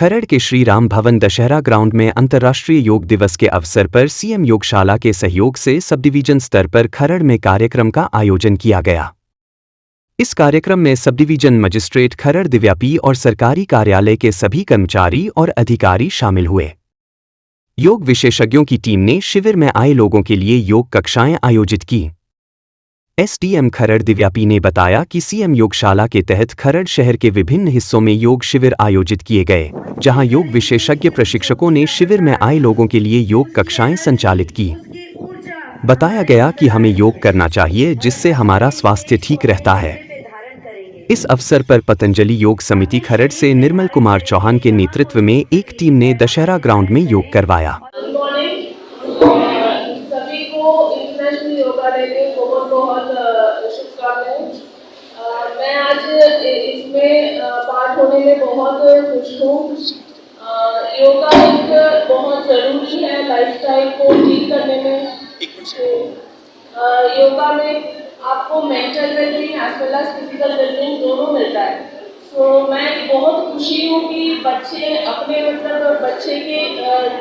खरड़ के श्री राम भवन दशहरा ग्राउंड में अंतर्राष्ट्रीय योग दिवस के अवसर पर सीएम योगशाला के सहयोग से सब डिवीज़न स्तर पर खरड़ में कार्यक्रम का आयोजन किया गया। इस कार्यक्रम में सब डिवीज़न मजिस्ट्रेट, खरड़ दिव्यापी और सरकारी कार्यालय के सभी कर्मचारी और अधिकारी शामिल हुए। योग विशेषज्ञों की टीम ने शिविर में आए लोगों के लिए योग कक्षाएँ आयोजित की। एसडीएम खरड़ दिव्यापी ने बताया कि सीएम योगशाला के तहत खरड़ शहर के विभिन्न हिस्सों में योग शिविर आयोजित किए गए, जहाँ योग विशेषज्ञ प्रशिक्षकों ने शिविर में आए लोगों के लिए योग कक्षाएँ संचालित की। बताया गया कि हमें योग करना चाहिए, जिससे हमारा स्वास्थ्य ठीक रहता है। इस अवसर पर पतंजलि योग समिति खरड़ से निर्मल कुमार चौहान के नेतृत्व में एक टीम ने दशहरा ग्राउंड में योग करवाया गुड मॉर्निंग सभी को इंटरनेशनल योगा डे के बहुत बहुत शुभकामनाएँ। मैं आज इसमें पार्ट होने में बहुत खुश हूँ। योगा एक बहुत ज़रूरी है लाइफस्टाइल को ठीक करने में। योगा में आपको mental wellbeing as well as physical wellbeing दोनों मिलता है। सो मैं बहुत खुशी हूँ कि बच्चे अपने मतलब बच्चे के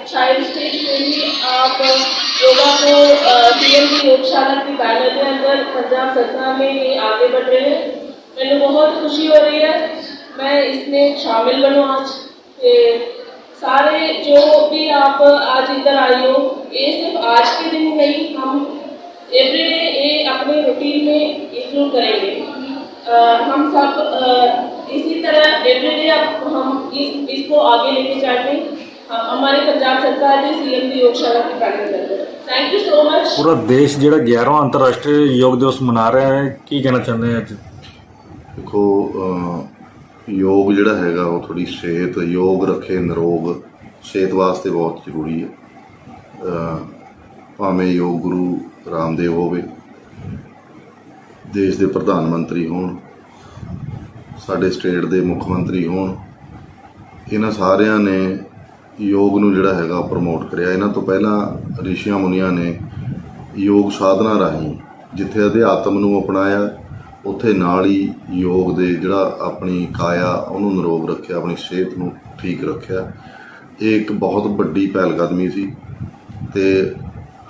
चाइल्ड स्टेज में ही आप योगा को पीएम की योगशाला की बैनर के अंदर पंजाब सरकार में ये आगे बढ़ रहे हैं। मैंने बहुत खुशी हो रही है। मैं इसमें शामिल बनूँ आज ते सारे जो भी आप आज इधर आए हो ये सिर्फ़ आज के दिन नहीं हम एवरीडे ये अपने रूटीन में इंक्लूड करेंगे। अ, हम सब अ, इसी तरह एवरीडे हम इस इसको आगे लेके जाएँगे। हमारे पंजाब सरकार ने सीएम की योगशाला की पैनल कर थैंक यू सो मच ਪੂਰਾ ਦੇਸ਼ ਜਿਹੜਾ 11ਵਾਂ ਅੰਤਰਰਾਸ਼ਟਰੀ ਯੋਗ ਦਿਵਸ ਮਨਾ ਰਿਹਾ ਹੈ ਕੀ ਕਹਿਣਾ ਚਾਹੁੰਦੇ ਆ ਅੱਜ ਦੇਖੋ ਅਹ, ਯੋਗ ਜਿਹੜਾ ਹੈਗਾ ਉਹ ਥੋੜੀ ਸਿਹਤ ਯੋਗ ਰੱਖੇ ਨਿਰੋਗ ਸਿਹਤ ਵਾਸਤੇ ਬਹੁਤ ਜ਼ਰੂਰੀ ਹੈ ਅਹ, ਭਾਵੇਂ ਯੋਗ ਗੁਰੂ ਰਾਮਦੇਵ ਹੋਵੇ ਦੇਸ਼ ਦੇ ਪ੍ਰਧਾਨ ਮੰਤਰੀ ਹੋਣ ਸਾਡੇ ਸਟੇਟ ਦੇ ਮੁੱਖ ਮੰਤਰੀ ਹੋਣ ਇਹਨਾਂ ਸਾਰਿਆਂ ਨੇ ਯੋਗ ਨੂੰ ਜਿਹੜਾ ਹੈਗਾ ਪ੍ਰਮੋਟ ਕਰਿਆ। ਇਹਨਾਂ ਤੋਂ ਪਹਿਲਾਂ ਰਿਸ਼ੀਆਂ ਮੁਨੀਆਂ ਨੇ ਯੋਗ ਸਾਧਨਾ ਰਾਹੀਂ ਜਿੱਥੇ ਅਧਿਆਤਮ ਨੂੰ ਅਪਣਾਇਆ, ਉੱਥੇ ਨਾਲ ਹੀ ਯੋਗ ਦੇ ਜਿਹੜਾ ਆਪਣੀ ਕਾਇਆ, ਉਹਨੂੰ ਨਿਰੋਗ ਰੱਖਿਆ, ਆਪਣੀ ਸਿਹਤ ਨੂੰ ਠੀਕ ਰੱਖਿਆ। ਇਹ ਇੱਕ ਬਹੁਤ ਵੱਡੀ ਪਹਿਲਕਦਮੀ ਸੀ ਤੇ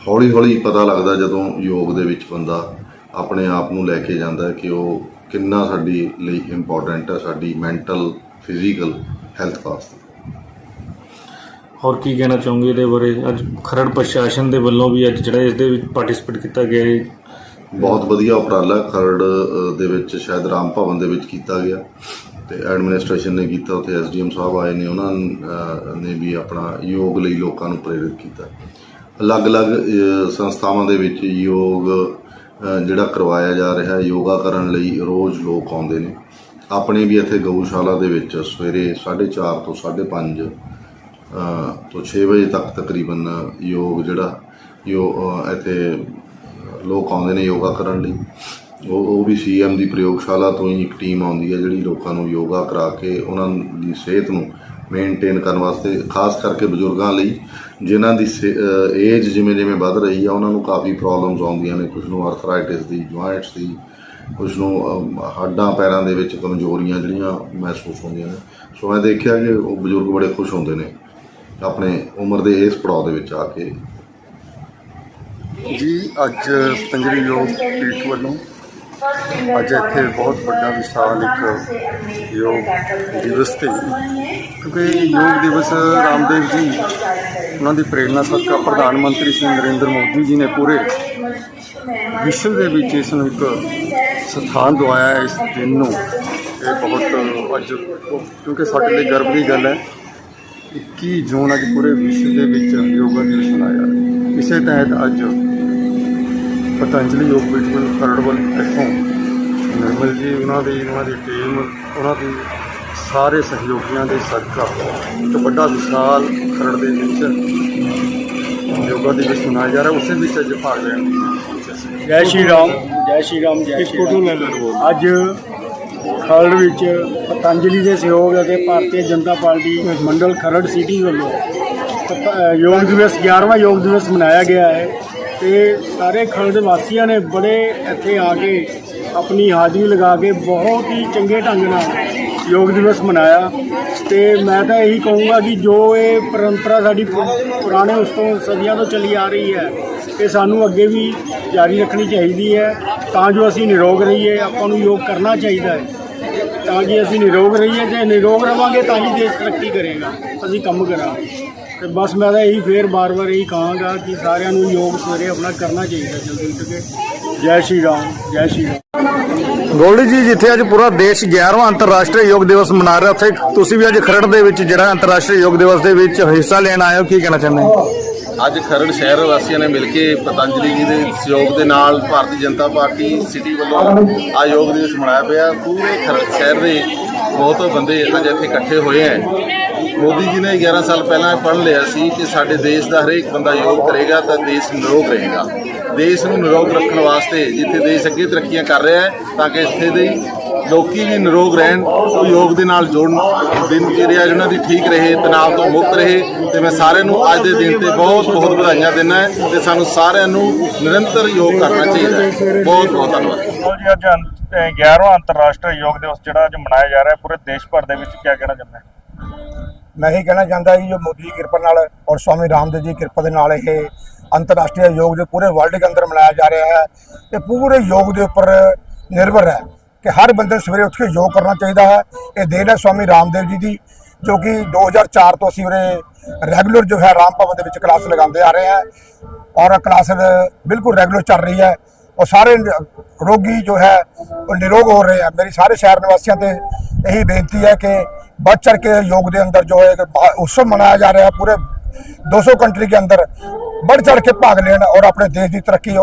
ਹੌਲੀ ਹੌਲੀ ਪਤਾ ਲੱਗਦਾ ਜਦੋਂ ਯੋਗ ਦੇ ਵਿੱਚ ਬੰਦਾ ਆਪਣੇ ਆਪ ਨੂੰ ਲੈ ਕੇ ਜਾਂਦਾ ਕਿ ਉਹ ਕਿੰਨਾ ਸਾਡੀ ਲਈ ਇੰਪੋਰਟੈਂਟ ਹੈ, ਸਾਡੀ ਮੈਂਟਲ ਫਿਜ਼ੀਕਲ ਹੈਲਥ ਵਾਸਤੇ। ਹੋਰ ਕੀ ਕਹਿਣਾ ਚਾਹੋਗੇ ਇਹਦੇ ਬਾਰੇ? ਅੱਜ ਖਰੜ ਪ੍ਰਸ਼ਾਸਨ ਦੇ ਵੱਲੋਂ ਵੀ ਅੱਜ ਜਿਹੜਾ ਇਸ ਦੇ ਵਿੱਚ ਪਾਰਟਿਸਿਪੇਟ ਕੀਤਾ ਗਿਆ ਹੈ। ਬਹੁਤ ਵਧੀਆ ਉਪਰਾਲਾ ਖਰੜ ਦੇ ਵਿੱਚ ਸ਼ਾਇਦ ਰਾਮ ਭਵਨ ਦੇ ਵਿੱਚ ਕੀਤਾ ਗਿਆ। ਤੇ ਐਡਮਿਨਿਸਟ੍ਰੇਸ਼ਨ ਨੇ ਕੀਤਾ ਉੱਥੇ ਐਸਡੀਐਮ ਸਾਹਿਬ ਆਏ ਨੇ ਉਹਨਾਂ ਨੇ ਵੀ ਆਪਣਾ ਯੋਗ ਲਈ ਲੋਕਾਂ ਨੂੰ ਪ੍ਰੇਰਿਤ ਕੀਤਾ। ਅਲੱਗ-ਅਲੱਗ ਸੰਸਥਾਵਾਂ ਦੇ ਵਿੱਚ ਯੋਗ ਜਿਹੜਾ ਕਰਵਾਇਆ ਜਾ ਰਿਹਾ ਯੋਗਾ ਕਰਨ ਲਈ ਰੋਜ਼ ਲੋਕ ਆਉਂਦੇ ਨੇ। ਆਪਣੇ ਵੀ ਇੱਥੇ ਗਊਸ਼ਾਲਾ ਦੇ ਵਿੱਚ ਸਵੇਰੇ 4:30 ਤੋਂ 5:30 ਅ, ਤੋਂ 6 ਵਜੇ ਤੱਕ ਤਕਰੀਬਨ ਯੋਗ ਜਿਹੜਾ, ਯੋ ਇੱਥੇ ਲੋਕ ਆਉਂਦੇ ਨੇ ਯੋਗਾ ਕਰਨ ਲਈ। ਉਹ ਉਹ ਵੀ ਸੀਐਮ ਦੀ ਪ੍ਰਯੋਗਸ਼ਾਲਾ ਤੋਂ ਹੀ ਇੱਕ ਟੀਮ ਆਉਂਦੀ ਹੈ ਜਿਹੜੀ ਲੋਕਾਂ ਨੂੰ ਯੋਗਾ ਕਰਾ ਕੇ ਉਹਨਾਂ ਦੀ ਸਿਹਤ ਨੂੰ ਮੇਨਟੇਨ ਕਰਨ ਵਾਸਤੇ, ਖਾਸ ਕਰਕੇ ਬਜ਼ੁਰਗਾਂ ਲਈ, ਜਿਨ੍ਹਾਂ ਦੀ ਏਜ ਜਿਵੇਂ ਜਿਵੇਂ ਵੱਧ ਰਹੀ ਆ, ਉਹਨਾਂ ਨੂੰ ਕਾਫੀ ਪ੍ਰੋਬਲਮਸ ਆਉਂਦੀਆਂ ਨੇ। ਕੁਝ ਨੂੰ ਆਰਥਰਾਈਟਿਸ ਦੀ ਜੁਆਇੰਟਸ ਦੀ ਕੁਝ ਨੂੰ ਹੱਡਾਂ ਪੈਰਾਂ ਦੇ ਵਿੱਚ ਕਮਜ਼ੋਰੀਆਂ ਜਿਹੜੀਆਂ ਮਹਿਸੂਸ ਹੁੰਦੀਆਂ ਨੇ। ਸੋ ਮੈਂ ਦੇਖਿਆ ਕਿ ਉਹ ਬਜ਼ੁਰਗ ਬੜੇ ਖੁਸ਼ ਹੁੰਦੇ ਨੇ। ਆਪਣੇ ਉਮਰ ਦੇ ਇਸ ਪੜਾਅ ਦੇ ਵਿੱਚ ਆ ਕੇ। ਜੀ, ਅੱਜ ਪੰਜਰੀ ਯੋਗ ਪੀਠ ਵੱਲੋਂ ਅੱਜ ਇੱਥੇ ਬਹੁਤ ਵੱਡਾ ਵਿਸ਼ਾਲ ਇੱਕ ਯੋਗ ਦਿਵਸ ਤੇ ਕਿਉਂਕਿ ਯੋਗ ਦਿਵਸ ਰਾਮਦੇਵ ਜੀ, ਉਹਨਾਂ ਦੀ ਪ੍ਰੇਰਣਾ ਸਦਕਾ ਪ੍ਰਧਾਨ ਮੰਤਰੀ ਸ਼੍ਰੀ ਨਰਿੰਦਰ ਮੋਦੀ ਜੀ ਨੇ ਪੂਰੇ ਵਿਸ਼ਵ ਦੇ ਵਿੱਚ ਇਸ ਨੂੰ ਇੱਕ ਸਥਾਨ ਦਵਾਇਆ ਇਸ ਦਿਨ ਨੂੰ। ਇਹ ਬਹੁਤ ਅੱਜ, ਕਿਉਂਕਿ ਸਾਡੇ ਲਈ ਗਰਵ ਦੀ ਗੱਲ ਹੈ। 21 ਜੂਨ ਅੱਜ ਪੂਰੇ ਵਿਸ਼ਵ ਦੇ ਵਿੱਚ ਯੋਗਾ ਦਿਵਸ ਮਨਾਇਆ ਜਾ ਰਿਹਾ ਹੈ। ਇਸੇ ਤਹਿਤ ਅੱਜ ਪਤੰਜਲੀ ਯੋਗ ਪੀਠ ਵੱਲ ਖਰੜ ਵੱਲ ਇੱਥੋਂ ਨਿਰਮਲ ਜੀ ਉਹਨਾਂ ਦੀ ਉਹਨਾਂ ਦੀ ਟੀਮ ਉਹਨਾਂ ਦੀ ਸਾਰੇ ਸਹਿਯੋਗੀਆਂ ਦੇ ਸਦਕਾ ਇੱਕ ਵੱਡਾ ਵਿਸ਼ਾਲ ਖਰੜ ਦੇ ਵਿੱਚ ਯੋਗਾ ਦਿਵਸ ਮਨਾਇਆ ਜਾ ਰਿਹਾ ਉਸੇ ਵਿੱਚ ਅੱਜ ਭਾਗ ਲੈਣ ਦੀ। ਜੈ ਸ਼੍ਰੀ ਰਾਮ ਜੈ ਸ਼੍ਰੀ ਰਾਮ ਜੈ ਸ਼੍ਰੀ ਰਾਮ ਅੱਜ ਖਰੜ ਵਿੱਚ ਪਤੰਜਲੀ ਦੇ ਸਹਿਯੋਗ ਅਤੇ ਭਾਰਤੀ ਜਨਤਾ ਪਾਰਟੀ ਮੰਡਲ ਖਰੜ ਸਿਟੀ ਵੱਲੋਂ ਯੋਗ ਦਿਵਸ 11ਵਾਂ ਯੋਗ ਦਿਵਸ ਮਨਾਇਆ ਗਿਆ ਹੈ ਤੇ ਸਾਰੇ ਖਰੜ ਦੇ ਵਾਸੀਆਂ ਨੇ ਬੜੇ ਇੱਥੇ ਆ ਕੇ ਆਪਣੀ ਹਾਜ਼ਰੀ ਲਗਾ ਕੇ ਬਹੁਤ ਹੀ ਚੰਗੇ ਢੰਗ ਨਾਲ ਯੋਗ ਦਿਵਸ ਮਨਾਇਆ ਤੇ ਮੈਂ ਤਾਂ ਇਹੀ ਕਹੂੰਗਾ ਕਿ ਜੋ ਇਹ ਪਰੰਪਰਾ ਸਾਡੀ ਪੁਰਾਣੇ ਉਸ ਤੋਂ ਸਦੀਆਂ ਤੋਂ ਚੱਲੀ ਆ ਰਹੀ ਹੈ, ਇਹ ਸਾਨੂੰ ਅੱਗੇ ਵੀ ਜਾਰੀ ਰੱਖਣੀ ਚਾਹੀਦੀ ਹੈ, ਤਾਂ ਜੋ ਅਸੀਂ ਨਿਰੋਗ ਰਹੀਏ, ਆਪਾਂ ਨੂੰ ਯੋਗ ਕਰਨਾ ਚਾਹੀਦਾ ਹੈ। ਤਾਂ ਕਿ ਅਸੀਂ ਨਿਰੋਗ ਰਹੀਏ, ਜੇ ਨਿਰੋਗ ਰਵਾਂਗੇ ਤਾਂ ਹੀ ਦੇਸ਼ ਤਰੱਕੀ ਕਰੇਗਾ, ਅਸੀਂ ਕੰਮ ਕਰਾਂਗੇ। ਤੇ ਬਸ ਮੈਂ ਤਾਂ ਇਹੀ ਫੇਰ ਬਾਰ-ਬਾਰ ਇਹੀ ਕਹਾਂਗਾ ਕਿ ਸਾਰਿਆਂ ਨੂੰ ਯੋਗ ਸਵੇਰੇ ਆਪਣਾ ਕਰਨਾ ਚਾਹੀਦਾ, ਜਲਦੀ ਉੱਠ ਕੇ। ਜੈ ਸ਼੍ਰੀ ਰਾਮ, ਜੈ ਸ਼੍ਰੀ ਰਾਮ। ਗੋਲਡੀ ਜੀ, ਜਿੱਥੇ ਅੱਜ ਪੂਰਾ ਦੇਸ਼ 11ਵਾਂ ਅੰਤਰਰਾਸ਼ਟਰੀ ਯੋਗ ਦਿਵਸ ਮਨਾ ਰਿਹਾ, ਉੱਥੇ ਤੁਸੀਂ ਵੀ ਅੱਜ ਖਰੜ ਦੇ ਵਿੱਚ ਜਿਹੜਾ ਅੰਤਰਰਾਸ਼ਟਰੀ ਯੋਗ ਦਿਵਸ ਦੇ ਵਿੱਚ ਹਿੱਸਾ ਲੈਣ ਆਏ ਹੋ, ਕੀ ਕਹਿਣਾ ਚਾਹੁੰਦੇ ਹੋ? ਅੱਜ ਖਰੜ ਸ਼ਹਿਰ ਵਾਸੀਆਂ ਨੇ ਮਿਲ ਕੇ ਪਤੰਜਲੀ ਜੀ ਦੇ ਸਹਿਯੋਗ ਦੇ ਨਾਲ ਭਾਰਤੀ ਜਨਤਾ ਪਾਰਟੀ ਸਿਟੀ ਵੱਲੋਂ ਆ ਯੋਗ ਦਿਵਸ ਮਨਾਇਆ ਪਿਆ। ਪੂਰੇ ਖਰੜ ਸ਼ਹਿਰ ਦੇ ਬਹੁਤ ਬੰਦੇ ਅੱਜ ਇੱਥੇ ਇਕੱਠੇ ਹੋਏ ਹੈ। ਮੋਦੀ ਜੀ ਨੇ 11 ਸਾਲ ਪਹਿਲਾਂ ਪੜ੍ਹ ਲਿਆ ਸੀ ਕਿ ਸਾਡੇ ਦੇਸ਼ ਦਾ ਹਰੇਕ ਬੰਦਾ ਯੋਗ ਕਰੇਗਾ ਤਾਂ ਦੇਸ਼ ਨਿਰੋਗ ਰਹੇਗਾ। ਦੇਸ਼ ਨੂੰ ਨਿਰੋਗ ਰੱਖਣ ਵਾਸਤੇ ਜਿੱਥੇ ਦੇਸ਼ ਅੱਗੇ ਤਰੱਕੀਆਂ ਕਰ ਰਿਹਾ ਹੈ, ਤਾਂ ਕਿ ਇੱਥੇ ਦੇ ਲੋਕੀ ਵੀ ਨਿਰੋਗ ਰਹਿਣ ਉਹ ਯੋਗ ਦੇ ਨਾਲ ਜੁੜਨ ਦਿਨ ਜਿਹੜਾ ਜਿਹਨਾਂ ਦੀ ਠੀਕ ਰਹੇ ਤਣਾਅ ਤੋਂ ਮੁਕਤ ਰਹੇ ਤੇ ਮੈਂ ਸਾਰਿਆਂ ਨੂੰ ਅੱਜ ਦੇ ਦਿਨ ਤੇ ਬਹੁਤ ਬਹੁਤ ਵਧਾਈਆਂ ਦਿੰਦਾ ਹੈ ਤੇ ਸਾਨੂੰ ਸਾਰਿਆਂ ਨੂੰ ਨਿਰੰਤਰ ਯੋਗ ਕਰਨਾ ਚਾਹੀਦਾ ਹੈ। ਬਹੁਤ ਬਹੁਤ ਧੰਨਵਾਦ। ਜੀ ਅੱਜ ਅੰਤ- ਅਹ 11ਵਾਂ ਅੰਤਰਰਾਸ਼ਟਰੀ ਯੋਗ ਦਿਵਸ ਜਿਹੜਾ ਅੱਜ ਮਨਾਇਆ ਜਾ ਰਿਹਾ ਹੈ ਪੂਰੇ ਦੇਸ਼ ਭਰ ਦੇ ਵਿੱਚ ਕੀ ਕਹਿਣਾ ਚਾਹੁੰਦੇ ਹੋ? ਮੈਂ ਇਹ ਕਹਿਣਾ ਚਾਹੁੰਦਾ ਕਿ ਜੋ ਮੋਦੀ ਦੀ ਕਿਰਪਾ ਨਾਲ ਔਰ ਸਵਾਮੀ ਰਾਮਦੇਵ ਜੀ ਦੀ ਕਿਰਪਾ ਦੇ ਨਾਲ ਇਹ ਅੰਤਰਰਾਸ਼ਟਰੀ ਯੋਗ ਦੇ ਪੂਰੇ ਵਰਲਡ ਦੇ ਅੰਦਰ ਮਨਾਇਆ ਜਾ ਰਿਹਾ ਹੈ ਤੇ ਪੂਰੇ ਯੋਗ ਦੇ ਉੱਪਰ ਨਿਰਭਰ ਹੈ। ਕਿ ਹਰ ਬੰਦੇ ਨੂੰ ਸਵੇਰੇ ਉੱਠ ਕੇ ਯੋਗ ਕਰਨਾ ਚਾਹੀਦਾ ਹੈ ਇਹ ਦੇਣ ਹੈ ਸਵਾਮੀ ਰਾਮਦੇਵ ਜੀ ਦੀ ਜੋ ਕਿ 2004 ਤੋਂ ਅਸੀਂ ਉਰੇ ਰੈਗੂਲਰ ਜੋ ਹੈ ਰਾਮ ਭਵਨ ਦੇ ਵਿੱਚ ਕਲਾਸ ਲਗਾਉਂਦੇ ਆ ਰਹੇ ਹਾਂ ਔਰ ਕਲਾਸ ਬਿਲਕੁਲ ਰੈਗੂਲਰ ਚੱਲ ਰਹੀ ਹੈ ਔਰ ਸਾਰੇ ਨ- ਰੋਗੀ ਜੋ ਹੈ ਉਹ ਨਿਰੋਗ ਹੋ ਰਹੇ ਆ ਮੇਰੀ ਸਾਰੇ ਸ਼ਹਿਰ ਨਿਵਾਸੀਆਂ ਤੇ ਇਹੀ ਬੇਨਤੀ ਹੈ ਕਿ बढ़ चढ़ के योग के अंदर जो है कि बा- उत्सव मनाया जा रहा है पूरे 200 कंट्री के अंदर बढ़ चढ़ के भाग लेना और अपने देश की तरक्की